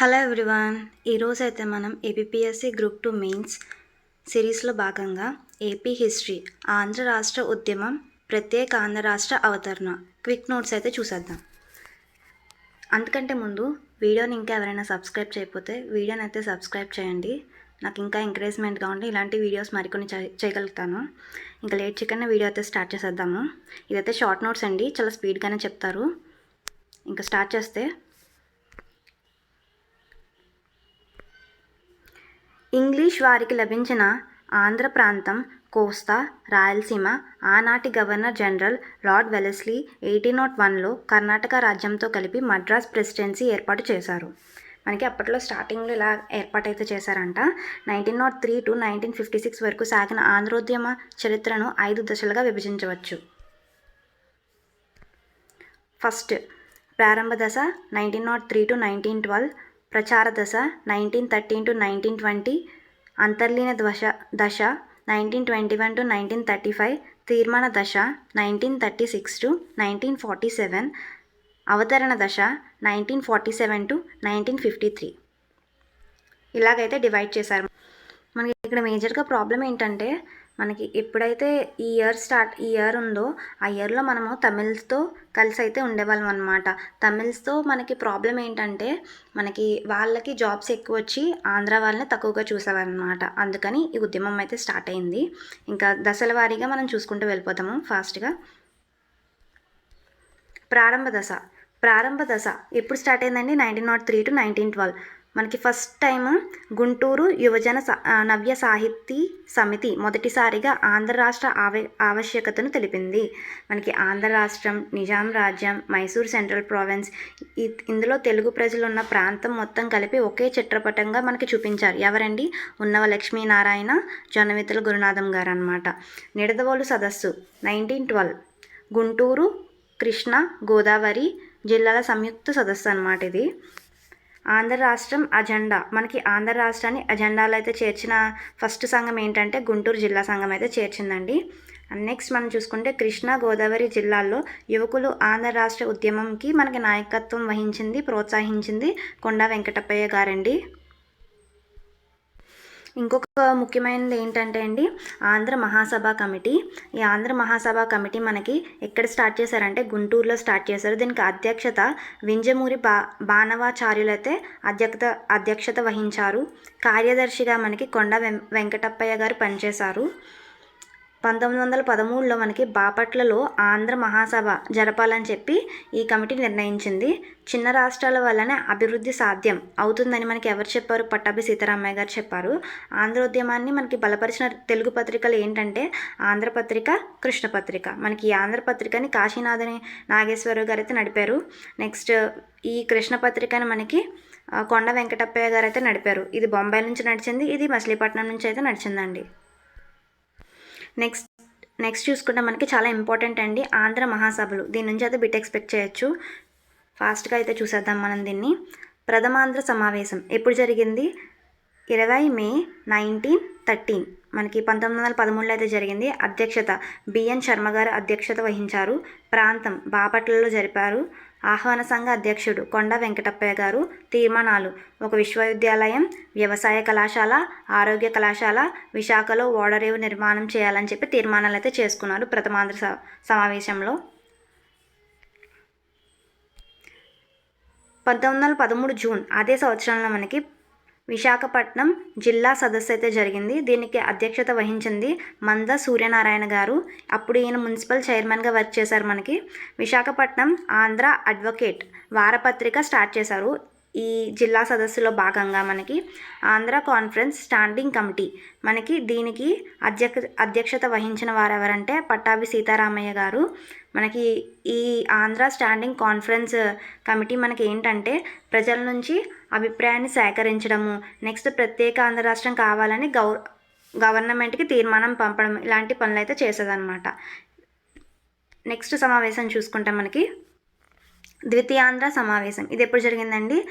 Hello everyone ఈరోజు అయితే మనం ఏపీఎస్సి గ్రూప్ టూ మెయిన్స్ సిరీస్లో భాగంగా ఏపీ హిస్టరీ ఆంధ్ర రాష్ట్ర ఉద్యమం ప్రత్యేక ఆంధ్ర రాష్ట్ర అవతరణ క్విక్ నోట్స్ అయితే చూసేద్దాం. అంతకంటే ముందు వీడియోని ఇంకా ఎవరైనా సబ్స్క్రైబ్ చేయకపోతే వీడియోని అయితే సబ్స్క్రైబ్ చేయండి. నాకు ఇంకా ఎంకరేజ్మెంట్గా ఉండి ఇలాంటి వీడియోస్ మరికొన్ని చేయగలుగుతాను. ఇంకా లేట్ చికెన్ వీడియో అయితే స్టార్ట్ చేసేద్దాము. ఇదైతే షార్ట్ నోట్స్ అండి. చాలా స్పీడ్గానే చెప్తారు. ఇంకా స్టార్ట్ చేస్తే ఇంగ్లీష్ వారికి లభించిన ఆంధ్ర ప్రాంతం కోస్తా రాయలసీమ ఆనాటి governor general lord Wellesley eighteen not వన్లో కర్ణాటక రాజ్యంతో కలిపి మద్రాస్ ప్రెసిడెన్సీ ఏర్పాటు చేశారు. మనకి అప్పట్లో స్టార్టింగ్లో ఇలా ఏర్పాటైతే చేశారంట. Nineteen not three to nineteen fifty six వరకు సాగిన ఆంధ్రోద్యమ చరిత్రను ఐదు దశలుగా విభజించవచ్చు. ఫస్ట్ ప్రారంభ దశ nineteen not three to nineteen twelve ప్రచార దశ nineteen thirteen to nineteen twenty అంతర్లీన దశ దశ nineteen twenty one to nineteen thirty five తీర్మాన దశ nineteen thirty six to nineteen forty seven అవతరణ దశ nineteen forty seven to nineteen fifty three. ఇలాగైతే divide చేశారు. మనకి ఇక్కడ మేజర్గా ప్రాబ్లం ఏంటంటే మనకి ఎప్పుడైతే ఈ ఇయర్ స్టార్ట్ ఈ ఇయర్ ఉందో ఆ ఇయర్లో మనము తమిళ్స్తో కలిసి అయితే ఉండేవాళ్ళం అనమాట తమిళ్స్తో మనకి ప్రాబ్లం ఏంటంటే మనకి వాళ్ళకి జాబ్స్ ఎక్కువ వచ్చి ఆంధ్ర వాళ్ళని తక్కువగా చూసేవారనమాట అందుకని ఈ ఉద్యమం అయితే స్టార్ట్ అయింది. ఇంకా దశల వారీగా మనం చూసుకుంటూ వెళ్ళిపోతాము ఫాస్ట్గా. ప్రారంభ దశ. ప్రారంభ దశ. ఎప్పుడు స్టార్ట్ అయిందండి? Nineteen not three to nineteen twelve మనకి ఫస్ట్ టైం గుంటూరు యువజన నవ్య సాహితీ సమితి మొదటిసారిగా ఆంధ్ర రాష్ట్ర ఆవ ఆవశ్యకతను తెలిపింది. మనకి ఆంధ్ర రాష్ట్రం నిజాం రాజ్యం మైసూర్ సెంట్రల్ ప్రావిన్స్ ఇ- ఇందులో తెలుగు ప్రజలు ఉన్న ప్రాంతం మొత్తం కలిపి ఒకే చిత్రపటంగా మనకి చూపించారు. ఎవరండి? ఉన్నవ లక్ష్మీనారాయణ జొన్నవితల గురునాథం గారు అనమాట నిడదవోలు సదస్సు నైన్టీన్ ట్వెల్వ్ గుంటూరు కృష్ణ గోదావరి జిల్లాల సంయుక్త సదస్సు అనమాట ఇది. ఆంధ్ర రాష్ట్రం అజెండా. మనకి ఆంధ్ర రాష్ట్రాన్ని అజెండాలో అయితే చేర్చిన ఫస్ట్ సంఘం ఏంటంటే గుంటూరు జిల్లా సంఘం అయితే చేర్చిందండి. నెక్స్ట్ మనం చూసుకుంటే కృష్ణా గోదావరి జిల్లాల్లో యువకులు ఆంధ్ర రాష్ట్ర ఉద్యమంకి మనకి నాయకత్వం వహించింది ప్రోత్సహించింది కొండా వెంకటప్పయ్య గారండి. ఇంకొక ముఖ్యమైనది ఏంటంటే అండి ఆంధ్ర మహాసభ కమిటీ. ఈ ఆంధ్ర మహాసభ కమిటీ మనకి ఎక్కడ స్టార్ట్ చేశారంటే గుంటూరులో స్టార్ట్ చేశారు. దీనికి అధ్యక్షత వింజమూరి బా బాణవాచార్యులైతే అధ్యక్షత అధ్యక్షత వహించారు. కార్యదర్శిగా మనకి కొండ వెం వెంకటప్పయ్య గారు పనిచేశారు. పంతొమ్మిది వందల పదమూడులో మనకి బాపట్లలో ఆంధ్ర మహాసభ జరపాలని చెప్పి ఈ కమిటీ నిర్ణయించింది. చిన్న రాష్ట్రాల వల్లనే అభివృద్ధి సాధ్యం అవుతుందని మనకి ఎవరు చెప్పారు? పట్టాభి సీతారామయ్య గారు చెప్పారు. ఆంధ్రోద్యమాన్ని మనకి బలపరిచిన తెలుగు పత్రికలు ఏంటంటే ఆంధ్రపత్రిక కృష్ణపత్రిక మనకి ఈ ఆంధ్రపత్రికని కాశీనాథని నాగేశ్వరరావు గారు అయితే నడిపారు. నెక్స్ట్ ఈ కృష్ణపత్రికని మనకి కొండ వెంకటప్పయ్య గారు అయితే నడిపారు. ఇది బొంబాయి నుంచి నడిచింది ఇది మచిలీపట్నం నుంచి అయితే నడిచిందండి. నెక్స్ట్ నెక్స్ట్ చూసుకుంటే మనకి చాలా ఇంపార్టెంట్ అండి ఆంధ్ర మహాసభలు. దీని నుంచి అయితే బిట్ ఎక్స్పెక్ట్ చేయొచ్చు. ఫాస్ట్గా అయితే చూసేద్దాం మనం దీన్ని. ప్రథమాంధ్ర సమావేశం ఎప్పుడు జరిగింది? ఇరవై మే నైన్టీన్ థర్టీన్. మనకి పంతొమ్మిది వందల పదమూడులో అయితే జరిగింది. అధ్యక్షత బిఎన్ శర్మ గారు అధ్యక్షత వహించారు. ప్రాంతం బాపట్లలో జరిపారు. ఆహ్వాన సంఘ అధ్యక్షుడు కొండ వెంకటప్పయ్య గారు. తీర్మానాలు ఒక విశ్వవిద్యాలయం వ్యవసాయ కళాశాల ఆరోగ్య కళాశాల విశాఖలో ఓడరేవు నిర్మాణం చేయాలని చెప్పి తీర్మానాలు అయితే చేసుకున్నారు ప్రథమాంధ్ర స- సమావేశంలో. పంతొమ్మిది వందల పదమూడు జూన్ అదే సంవత్సరంలో మనకి విశాఖపట్నం జిల్లా సదస్సు అయితే జరిగింది. దీనికి అధ్యక్షత వహించింది మంద సూర్యనారాయణ గారు. అప్పుడు ఈయన మున్సిపల్ చైర్మన్గా వర్క్ చేశారు మనకి. విశాఖపట్నం ఆంధ్ర అడ్వకేట్ వారపత్రిక స్టార్ట్ చేశారు. ఈ జిల్లా సదస్సులో భాగంగా మనకి ఆంధ్ర కాన్ఫరెన్స్ స్టాండింగ్ కమిటీ మనకి దీనికి అధ్యక్ష అధ్యక్షత వహించిన వారు ఎవరంటే పట్టాభి సీతారామయ్య గారు. మనకి ఈ ఆంధ్ర స్టాండింగ్ కాన్ఫరెన్స్ కమిటీ మనకి ఏంటంటే ప్రజల నుంచి అభిప్రాయాన్ని సేకరించడము నెక్స్ట్ ప్రత్యేక ఆంధ్ర రాష్ట్రం కావాలని గౌ గవర్నమెంట్కి తీర్మానం పంపడం ఇలాంటి పనులు అయితే చేసేదన్నమాట. నెక్స్ట్ సమావేశం చూసుకుంటే మనకి ద్వితీయాంధ్ర సమావేశం. ఇది ఎప్పుడు జరిగిందండి?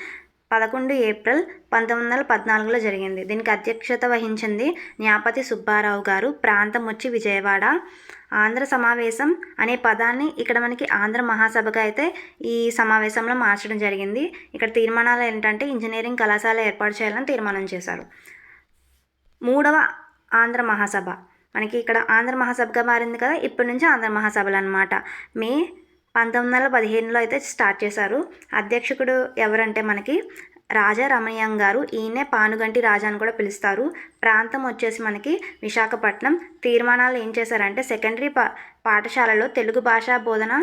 పదకొండు ఏప్రిల్ పంతొమ్మిది వందల పద్నాలుగులో జరిగింది. దీనికి అధ్యక్షత వహించింది న్యాపతి సుబ్బారావు గారు. ప్రాంతం వచ్చి విజయవాడ. ఆంధ్ర సమావేశం అనే పదాన్ని ఇక్కడ మనకి ఆంధ్ర మహాసభగా అయితే ఈ సమావేశంలో మార్చడం జరిగింది. ఇక్కడ తీర్మానాలు ఏంటంటే ఇంజనీరింగ్ కళాశాల ఏర్పాటు చేయాలని తీర్మానం చేశారు. మూడవ ఆంధ్ర మహాసభ. మనకి ఇక్కడ ఆంధ్ర మహాసభగా మారింది కదా ఇప్పటి నుంచి ఆంధ్ర మహాసభలు అనమాట మే పంతొమ్మిది వందల పదిహేనులో అయితే స్టార్ట్ చేశారు. అధ్యక్షకుడు ఎవరంటే మనకి రాజా రమణీయం గారు. ఈయనే పానుగంటి రాజా అని కూడా పిలుస్తారు. ప్రాంతం వచ్చేసి మనకి విశాఖపట్నం. తీర్మానాలు ఏం చేశారంటే సెకండరీ పా పాఠశాలలో తెలుగు భాషా బోధన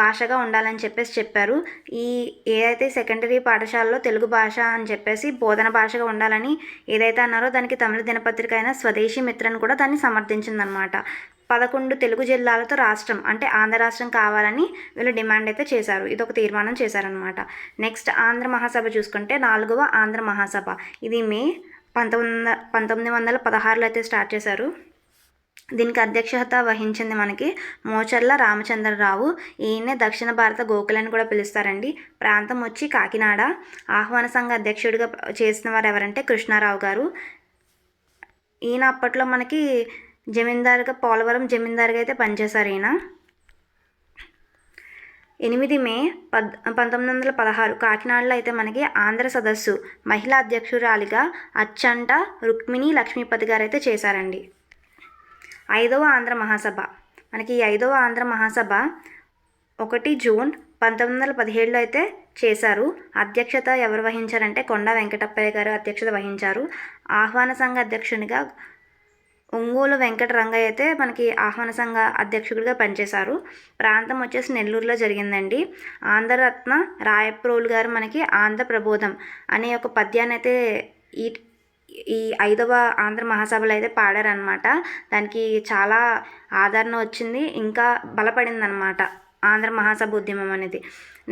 భాషగా ఉండాలని చెప్పేసి చెప్పారు. ఈ ఏదైతే సెకండరీ పాఠశాలలో తెలుగు భాష అని చెప్పేసి బోధన భాషగా ఉండాలని ఏదైతే అన్నారో దానికి తమిళ దినపత్రిక అయిన స్వదేశీ మిత్రను కూడా దాన్ని సమర్థించిందనమాట పదకొండు తెలుగు జిల్లాలతో రాష్ట్రం అంటే ఆంధ్ర రాష్ట్రం కావాలని వీళ్ళు డిమాండ్ అయితే చేశారు. ఇది ఒక తీర్మానం చేశారనమాట నెక్స్ట్ ఆంధ్ర మహాసభ చూసుకుంటే నాలుగవ ఆంధ్ర మహాసభ. ఇది మే పంతొమ్మిది వందల పంతొమ్మిది వందల పదహారులో అయితే స్టార్ట్ చేశారు. దీనికి అధ్యక్షత వహించింది మనకి మోచర్ల రామచంద్రరావు. ఈయనే దక్షిణ భారత గోకులని కూడా పిలుస్తారండి. ప్రాంతం వచ్చి కాకినాడ. ఆహ్వాన సంఘ అధ్యక్షుడిగా చేసిన వారు ఎవరంటే కృష్ణారావు గారు. ఈయన అప్పట్లో మనకి జమీందారుగా పోలవరం జమీందారుగా అయితే పనిచేశారు ఈయన. ఎనిమిది మే పద్ పంతొమ్మిది వందల పదహారు కాకినాడలో అయితే మనకి ఆంధ్ర సదస్సు మహిళా అధ్యక్షురాలిగా అచ్చంట రుక్మిణి లక్ష్మీపతి గారు అయితే చేశారండి. ఐదవ ఆంధ్ర మహాసభ. మనకి ఈ ఐదవ ఆంధ్ర మహాసభ ఒకటి జూన్ పంతొమ్మిది వందల పదిహేడులో అయితే చేశారు. అధ్యక్షత ఎవరు వహించారంటే కొండా వెంకటప్పయ్య గారు అధ్యక్షత వహించారు. ఆహ్వాన సంఘ అధ్యక్షునిగా ఒంగోలు వెంకట రంగయ్య అయితే మనకి ఆహ్వాన సంఘ అధ్యక్షుడిగా పనిచేశారు. ప్రాంతం వచ్చేసి నెల్లూరులో జరిగిందండి. ఆంధ్రరత్న రాయప్రోలు గారు మనకి ఆంధ్ర ప్రబోధం అనే ఒక పద్యాన్ని అయితే ఈ ఈ ఐదవ ఆంధ్ర మహాసభలో అయితే పాడారనమాట దానికి చాలా ఆదరణ వచ్చింది ఇంకా బలపడింది అనమాట ఆంధ్ర మహాసభ ఉద్యమం అనేది.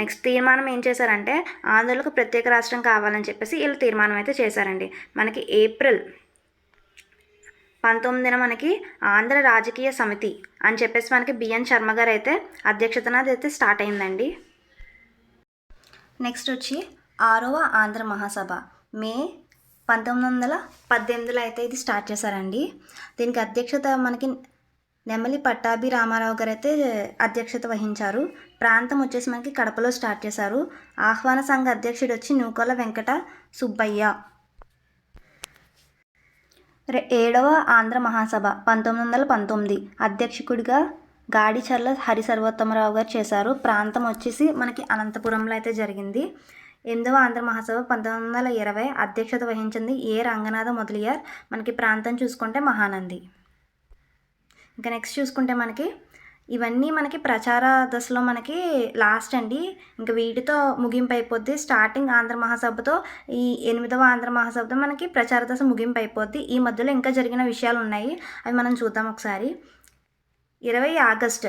నెక్స్ట్ తీర్మానం ఏం చేశారంటే ఆంధ్రులకు ప్రత్యేక రాష్ట్రం కావాలని చెప్పేసి వీళ్ళు తీర్మానం అయితే చేశారండి. మనకి ఏప్రిల్ పంతొమ్మిదిన మనకి ఆంధ్ర రాజకీయ సమితి అని చెప్పేసి మనకి బిఎన్ శర్మ గారు అయితే అధ్యక్షతన అది అయితే స్టార్ట్ అయిందండి. నెక్స్ట్ వచ్చి ఆరవ ఆంధ్ర మహాసభ. మే పంతొమ్మిది వందల పద్దెనిమిదిలో అయితే ఇది స్టార్ట్ చేశారండి. దీనికి అధ్యక్షత మనకి నెమలి పట్టాభి రామారావు గారు అయితే అధ్యక్షత వహించారు. ప్రాంతం వచ్చేసి మనకి కడపలో స్టార్ట్ చేశారు. ఆహ్వాన సంఘ అధ్యక్షుడు వచ్చి నూకల వెంకట సుబ్బయ్య. ఏడవ ఆంధ్ర మహాసభ పంతొమ్మిది వందల పంతొమ్మిది. అధ్యక్షకుడిగా గాడిచర్ల హరి సర్వోత్తమరావు గారు చేశారు. ప్రాంతం వచ్చేసి మనకి అనంతపురంలో అయితే జరిగింది. ఎనిమిదవ ఆంధ్ర మహాసభ పంతొమ్మిది వందల ఇరవై అధ్యక్షత వహించింది ఏ రంగనాథ మొదలియార్? మనకి ప్రాంతం చూసుకుంటే మహానంది. ఇంకా నెక్స్ట్ చూసుకుంటే మనకి ఇవన్నీ మనకి ప్రచార దశలో మనకి లాస్ట్ అండి. ఇంకా వీటితో ముగింపు అయిపోద్ది స్టార్టింగ్ ఆంధ్ర మహాసభతో ఈ ఎనిమిదవ ఆంధ్ర మహాసభతో మనకి ప్రచార దశ ముగింపు అయిపోద్ది ఈ మధ్యలో ఇంకా జరిగిన విషయాలు ఉన్నాయి అవి మనం చూద్దాం ఒకసారి. ఇరవై ఆగస్ట్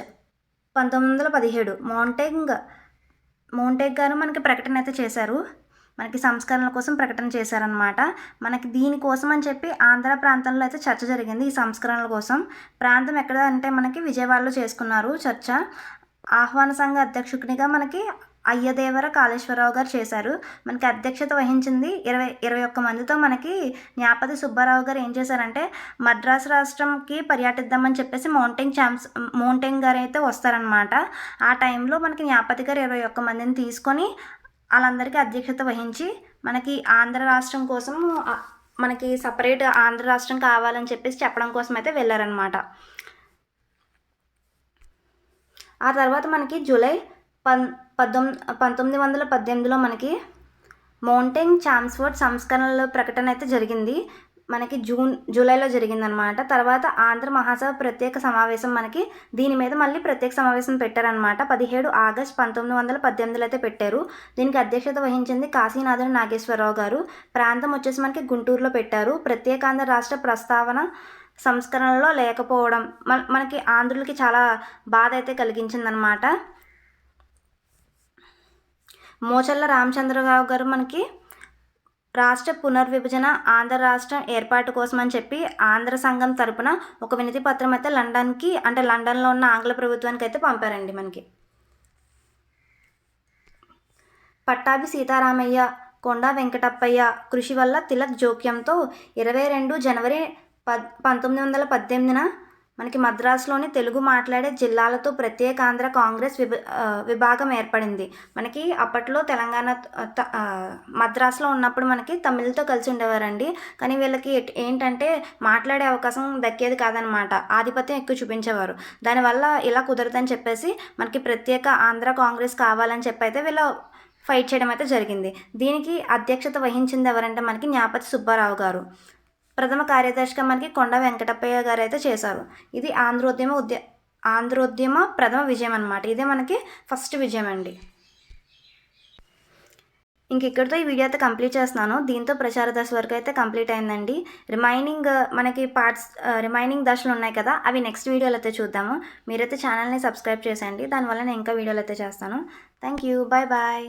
పంతొమ్మిది వందల పదిహేడు మౌంటెంగ్ మౌంటెగ్ గారు మనకి ప్రకటన అయితే చేశారు. మనకి సంస్కరణల కోసం ప్రకటన చేశారనమాట మనకి దీనికోసం అని చెప్పి ఆంధ్ర ప్రాంతంలో అయితే చర్చ జరిగింది ఈ సంస్కరణల కోసం. ప్రాంతం ఎక్కడ అంటే మనకి విజయవాడలో చేసుకున్నారు చర్చ. ఆహ్వాన సంఘ అధ్యక్షునిగా మనకి అయ్యదేవర కాళేశ్వరరావు గారు చేశారు. మనకి అధ్యక్షత వహించింది ఇరవై ఇరవై ఒక్క మందితో మనకి న్యాపతి సుబ్బారావు గారు ఏం చేశారంటే మద్రాసు రాష్ట్రంకి పర్యటిద్దామని చెప్పేసి మౌంటైన్ ఛాంప్స్ మౌంటైన్ గారు అయితే వస్తారనమాట ఆ టైంలో మనకి న్యాపతి గారు ఇరవై ఒక్క మందిని తీసుకొని వాళ్ళందరికీ అధ్యక్షత వహించి మనకి ఆంధ్ర రాష్ట్రం కోసం మనకి సపరేట్ ఆంధ్ర రాష్ట్రం కావాలని చెప్పేసి చెప్పడం కోసం అయితే వెళ్ళారనమాట ఆ తర్వాత మనకి జూలై పన్ పద్దొమ్మిది పంతొమ్మిది వందల పద్దెనిమిదిలో మనకి మౌంటైన్ చామ్స్ఫోర్డ్ సంస్కరణల ప్రకటన అయితే జరిగింది. మనకి జూన్ జూలైలో జరిగిందనమాట. తర్వాత ఆంధ్ర మహాసభ ప్రత్యేక సమావేశం మనకి దీని మీద మళ్ళీ ప్రత్యేక సమావేశం పెట్టారనమాట. పదిహేడు ఆగస్ట్ పంతొమ్మిది వందల పద్దెనిమిదిలో అయితే పెట్టారు. దీనికి అధ్యక్షత వహించింది కాశీనాథుడు నాగేశ్వరరావు గారు. ప్రాంతం వచ్చేసి మనకి గుంటూరులో పెట్టారు. ప్రత్యేకాంధ్ర రాష్ట్ర ప్రస్తావన సంస్కరణలో లేకపోవడం మన మనకి ఆంధ్రులకి చాలా బాధ అయితే కలిగించిందనమాట. మోచల్ల రామచంద్రరావు గారు మనకి రాష్ట్ర పునర్విభజన ఆంధ్ర రాష్ట్రం ఏర్పాటు కోసం అని చెప్పి ఆంధ్ర సంఘం తరపున ఒక వినతి పత్రం అయితే లండన్కి అంటే లండన్లో ఉన్న ఆంగ్ల ప్రభుత్వానికి అయితే పంపారండి మనకి. పట్టాభి సీతారామయ్య కొండా వెంకటప్పయ్య కృషి వల్ల తిలక్ జోక్యంతో ఇరవై రెండు జనవరి పద్ పంతొమ్మిది వందల పద్దెనిమిదిన మనకి మద్రాసులోని తెలుగు మాట్లాడే జిల్లాలతో ప్రత్యేక ఆంధ్ర కాంగ్రెస్ విభ విభాగం ఏర్పడింది. మనకి అప్పట్లో తెలంగాణ త- మద్రాసులో ఉన్నప్పుడు మనకి తమిళ్తో కలిసి ఉండేవారండి. కానీ వీళ్ళకి ఏంటంటే మాట్లాడే అవకాశం దక్కేది కాదనమాట. ఆధిపత్యం ఎక్కువ చూపించేవారు. దానివల్ల ఇలా కుదరదని చెప్పేసి మనకి ప్రత్యేక ఆంధ్ర కాంగ్రెస్ కావాలని చెప్పి అయితే వీళ్ళ ఫైట్ చేయడం అయితే జరిగింది. దీనికి అధ్యక్షత వహించింది ఎవరంటే మనకి జ్ఞాపతి సుబ్బారావు గారు. ప్రథమ కార్యదర్శిగా మనకి కొండ వెంకటప్పయ్య గారు అయితే చేశారు. ఇది ఆంధ్రోద్యమ ఉద్య ఆంధ్రోద్యమ ప్రథమ విజయం అనమాట ఇదే మనకి ఫస్ట్ విజయం అండి. ఇంక ఇక్కడితో ఈ వీడియో అయితే కంప్లీట్ చేస్తున్నాను. దీంతో ప్రచార దశ వరకు అయితే కంప్లీట్ అయిందండి. రిమైనింగ్ మనకి పార్ట్స్ రిమైనింగ్ దశలు ఉన్నాయి కదా అవి నెక్స్ట్ వీడియోలో అయితే చూద్దాము. మీరైతే ఛానల్ని సబ్స్క్రైబ్ చేసేయండి. దానివల్ల నేను ఇంకా వీడియోలు అయితే చేస్తాను. Thank you. Bye bye.